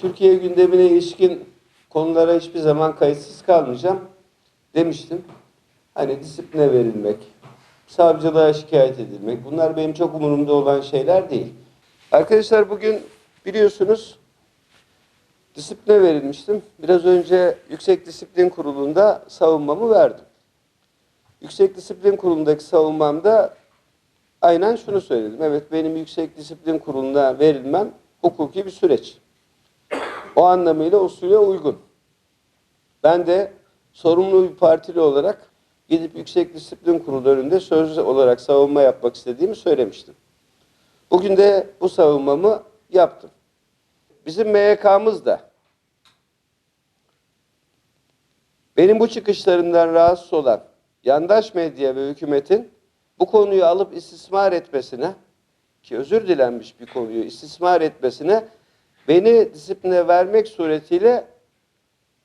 Türkiye gündemine ilişkin konulara hiçbir zaman kayıtsız kalmayacağım demiştim. Hani disipline verilmek, savcılığa şikayet edilmek bunlar benim çok umurumda olan şeyler değil. Arkadaşlar bugün biliyorsunuz disipline verilmiştim. Biraz önce Yüksek Disiplin Kurulu'nda savunmamı verdim. Yüksek Disiplin Kurulu'ndaki savunmamda aynen şunu söyledim. Evet benim Yüksek Disiplin Kurulu'na verilmem hukuki bir süreç. O anlamıyla usule uygun. Ben de sorumlu bir partili olarak gidip Yüksek Disiplin Kurulu önünde sözlü olarak savunma yapmak istediğimi söylemiştim. Bugün de bu savunmamı yaptım. Bizim MYK'mız da benim bu çıkışlarımdan rahatsız olan yandaş medya ve hükümetin bu konuyu alıp istismar etmesine ki özür dilenmiş bir konuyu istismar etmesine beni disipline vermek suretiyle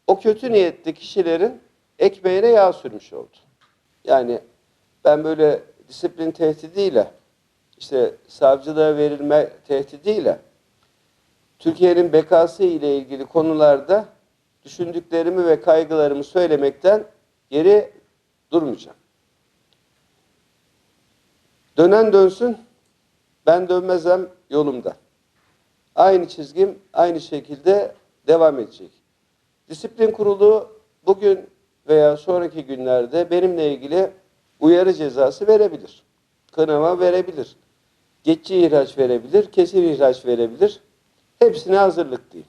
o kötü niyetli kişilerin ekmeğine yağ sürmüş oldu. Yani ben böyle disiplin tehdidiyle işte savcılığa verilme tehdidiyle Türkiye'nin bekası ile ilgili konularda düşündüklerimi ve kaygılarımı söylemekten geri durmayacağım. Dönen dönsün, ben dönmezem yolumda. Aynı çizgim aynı şekilde devam edecek. Disiplin kurulu bugün veya sonraki günlerde benimle ilgili uyarı cezası verebilir. Kınama verebilir. Geçici ihraç verebilir, kesin ihraç verebilir. Hepsine hazırlıklıyım.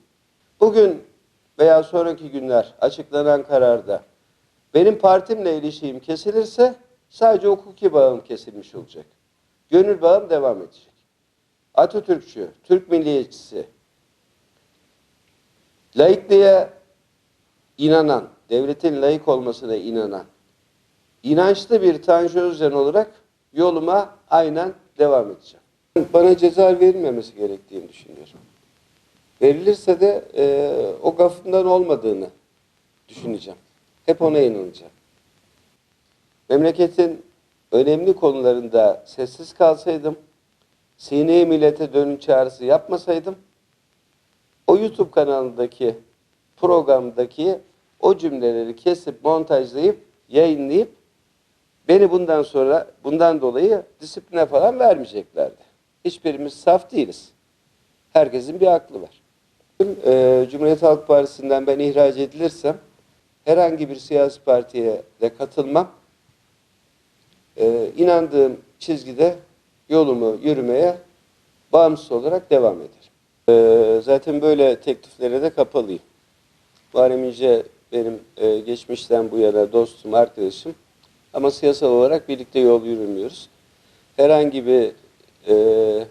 Bugün veya sonraki günler açıklanan kararda benim partimle ilişiğim kesilirse sadece hukuki bağım kesilmiş olacak. Gönül bağım devam edecek. Atatürkçü, Türk milliyetçisi, laikliğe inanan, devletin laik olmasına inanan, inançlı bir Tanju Özcan olarak yoluma aynen devam edeceğim. Bana ceza verilmemesi gerektiğini düşünüyorum. Verilirse de e, o gafından olmadığını düşüneceğim. Hep ona inanacağım. Memleketin önemli konularında sessiz kalsaydım, sineye millete dönün çağrısı yapmasaydım, o YouTube kanalındaki programdaki o cümleleri kesip montajlayıp yayınlayıp beni bundan sonra bundan dolayı disipline falan vermeyeceklerdi. Hiçbirimiz saf değiliz. Herkesin bir aklı var. Ee, Cumhuriyet Halk Partisi'nden ben ihraç edilirsem herhangi bir siyasi partiye de katılmam. Ee, inandığım çizgide yolumu yürümeye bağımsız olarak devam ederim. Ee, zaten böyle tekliflere de kapalıyım. Muharrem İnce benim e, geçmişten bu yana dostum, arkadaşım. Ama siyasal olarak birlikte yol yürümüyoruz. Herhangi bir, e,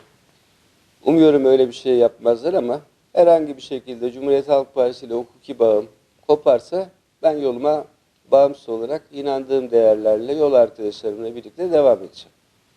umuyorum öyle bir şey yapmazlar ama herhangi bir şekilde Cumhuriyet Halk Partisi ile hukuki bağım koparsa ben yoluma bağımsız olarak inandığım değerlerle yol arkadaşlarımla birlikte devam edeceğim.